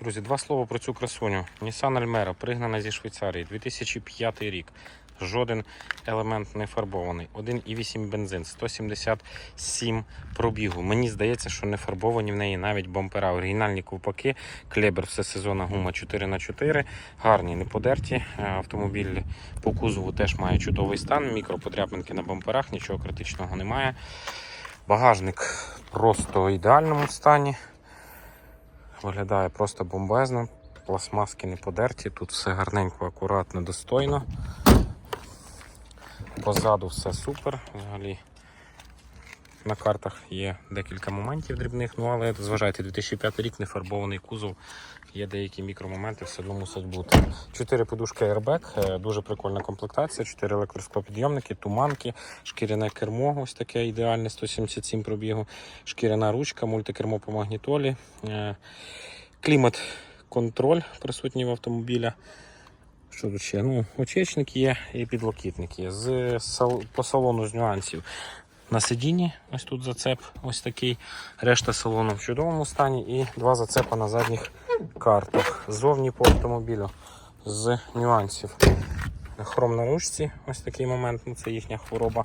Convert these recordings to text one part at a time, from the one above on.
Друзі, два слова про цю красуню. Nissan Almera, пригнана зі Швейцарії, 2005 рік. Жоден елемент не фарбований. 1,8 бензин, 177 пробігу. Мені здається, що не фарбовані в неї навіть бампера. Оригінальні ковпаки, клебер, все сезонна гума 4х4. Гарні, не подерті. Е, Автомобіль по кузову теж має чудовий стан. Мікроподряпинки на бамперах, нічого критичного немає. Багажник просто в ідеальному стані. Виглядає просто бомбезно. Пластмаски не подерті, тут все гарненько, акуратно, достойно. Позаду все супер. Взагалі на картах є декілька моментів дрібних, ну але зважайте, 2005 рік не фарбований кузов. Є деякі мікромоменти, все одно мусять бути. Чотири подушки airbag, е, дуже прикольна комплектація, 4 електросклопідйомники, туманки, шкіряне кермо, ось таке ідеальне 177 пробігу, шкіряна ручка, мультикермо по магнітолі, е, клімат контроль присутній в автомобіля. Що тут ще? Ну, очечник є і підлокітник є. З по салону з нюансів. На сидінні ось тут зацеп, ось такий. Решта салону в чудовому стані і два зацепа на задніх картах. Ззовні по автомобілю з нюансів. Хром на ручці, ось такий момент, ну це їхня хвороба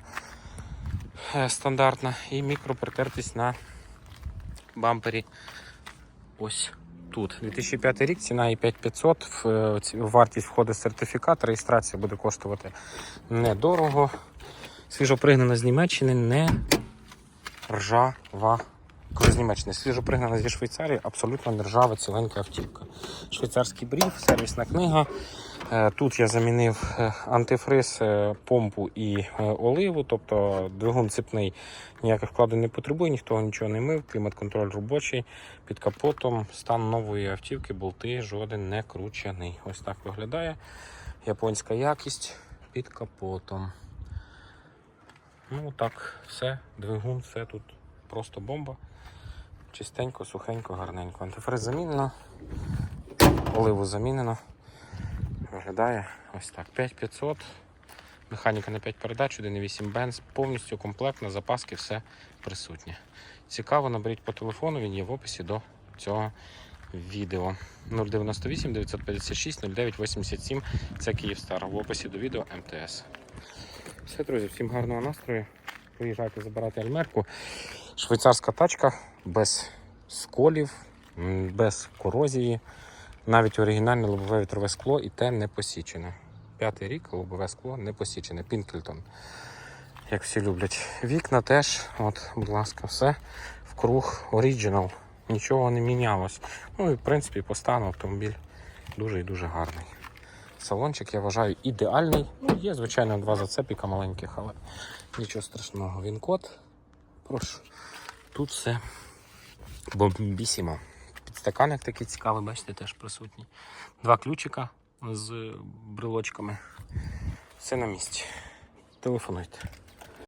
е, стандартна. І мікропритертість на бампері. Ось тут. 2005 рік, ціна і 5500, в е, вартість входить сертифікат, реєстрація буде коштувати недорого. Свіжопригнана з Німеччини, не ржава. Коли з Німеччини, свіжопригнана зі Швейцарії, абсолютно не ржава ціленька автівка. Швейцарський брів, сервісна книга. Е, Тут я замінив е, антифриз, е, помпу і оливу, тобто двигун цепний ніяких вкладень не потребує, ніхто нічого не мив, клімат-контроль робочий, під капотом, стан нової автівки, болти жоден не кручений. Ось так виглядає. Японська якість під капотом. Ну так, все, двигун, все тут просто бомба. Чистенько, сухенько, гарненько. Антифриз замінено, оливу замінено. Виглядає ось так. 5500. Механіка на 5 передач, 1,8 бенз, повністю комплектна, запаски, все присутнє. Цікаво, наберіть по телефону, він є в описі до цього відео. 098 956 0987. Це Київстар. В описі до відео МТС. Все, друзі, всім гарного настрою. Приїжджайте забирати альмерку. Швейцарська тачка без сколів, без корозії. Навіть оригінальне лобове вітрове скло і те не посічене. П'ятий рік лобове скло не посічене. Пінклтон. Як всі люблять. Вікна теж, от, будь ласка, все в круг оригінал. Нічого не мінялось. Ну і в принципі по стану автомобіль дуже і дуже гарний. Салончик, я вважаю, ідеальний. Ну, є, звичайно, два зацепіка маленьких, але нічого страшного. Він код. Прошу. Тут все бомбісімо. Підстаканник такий цікавий, бачите, теж присутній. Два ключика з брелочками. Все на місці. Телефонуйте.